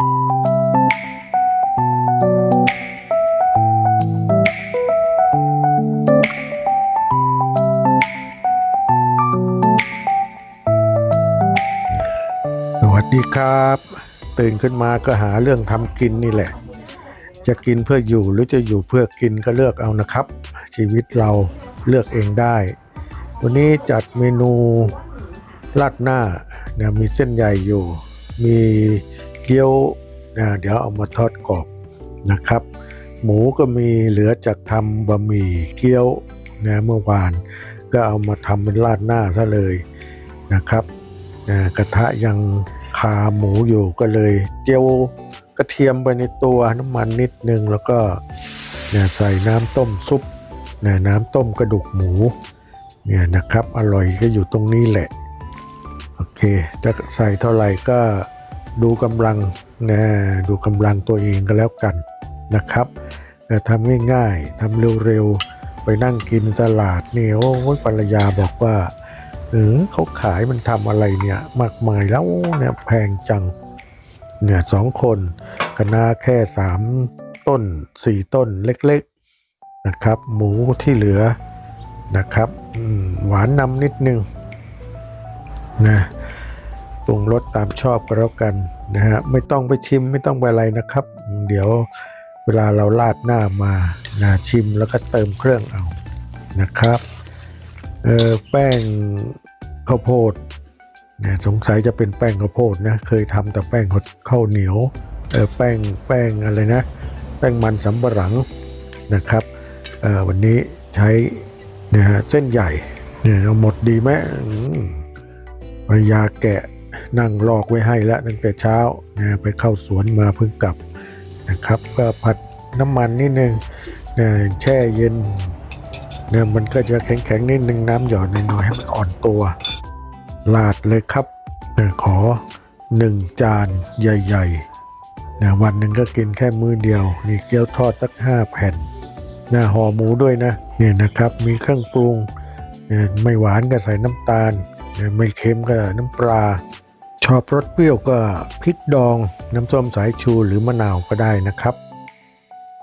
สวัสดีครับ ตื่นขึ้นมาก็หาเรื่องทำกินนี่แหละ จะกินเพื่ออยู่หรือจะอยู่เพื่อกินก็เลือกเอานะครับ ชีวิตเราเลือกเองได้ วันนี้จัดเมนูราดหน้าเนี่ยมีเส้นใหญ่อยู่ มี เกี๊ยวนะเดี๋ยวเอามาทอดกรอบนะครับ หมูก็มีเหลือจากทำบะหมี่เกี๊ยวนะเมื่อวาน ก็เอามาทำเป็นราดหน้าซะเลยนะครับนะกระทะยังคาหมูอยู่ก็เลยเจียวกระเทียมไปในตัวน้ำมันนิดนึงแล้วก็เนี่ยใส่น้ำต้มซุปเนี่ยน้ำต้มกระดูกหมูเนี่ยนะครับ อร่อยก็อยู่ตรงนี้แหละ โอเค จะใส่เท่าไหร่ก็ ดูกำลังนะดูกำลังตัวเองก็แล้วกันนะครับแต่ทำง่ายๆทำเร็วๆ ไปนั่งกินตลาดเนี่ยโอ้ยภรรยาบอกว่าเออเขาขายมันทำอะไรเนี่ย มากมายแล้วเนี่ยแพงจังเนี่ยสองคนคณะแค่สามต้นสี่ต้นเล็กๆนะครับ หมูที่เหลือนะครับหวานนำนิดนึงนะ ปรุงรสตามชอบก็แล้วกันนะฮะไม่ต้องไปชิมไม่ต้องไปอะไรนะครับ เดี๋ยวเวลาเราราดหน้ามานะชิมแล้วก็เติมเครื่องเอานะครับเออแป้งข้าวโพดเนี่ยสงสัยจะเป็นแป้งข้าวโพดนะเคยทำแต่แป้งข้าวเหนียวเออแป้งแป้งอะไรนะ แป้งมันสำปะหลังนะครับเออวันนี้ใช้เนี่ยฮะเส้นใหญ่เนี่ยเอาหมดดีไหมอืมภรรยาแกะ นั่งลอกไว้ให้แล้วตั้งแต่เช้าเนี่ยไปเข้าสวนมาเพิ่งกลับนะครับ ก็ผัดน้ำมันนิดนึงเนี่ยแช่เย็นเนี่ยมันก็จะแข็งๆนิดนึงน้ำหยอดน้อยๆให้มันอ่อนตัวลาดเลยครับเนี่ยขอหนึ่งจานใหญ่ๆเนี่ยวันหนึ่งก็กินแค่มื้อเดียว นี่เกี๊ยวทอดสักห้าแผ่นน้าห่อหมูด้วยนะเนี่ยนะครับมีเครื่องปรุงเนี่ยไม่หวานก็ใส่น้ำตาลเนี่ยไม่เค็มก็น้ำปลา ชอบรสเปรี้ยวก็พริกดองน้ำส้มสายชูหรือมะนาวก็ได้นะครับ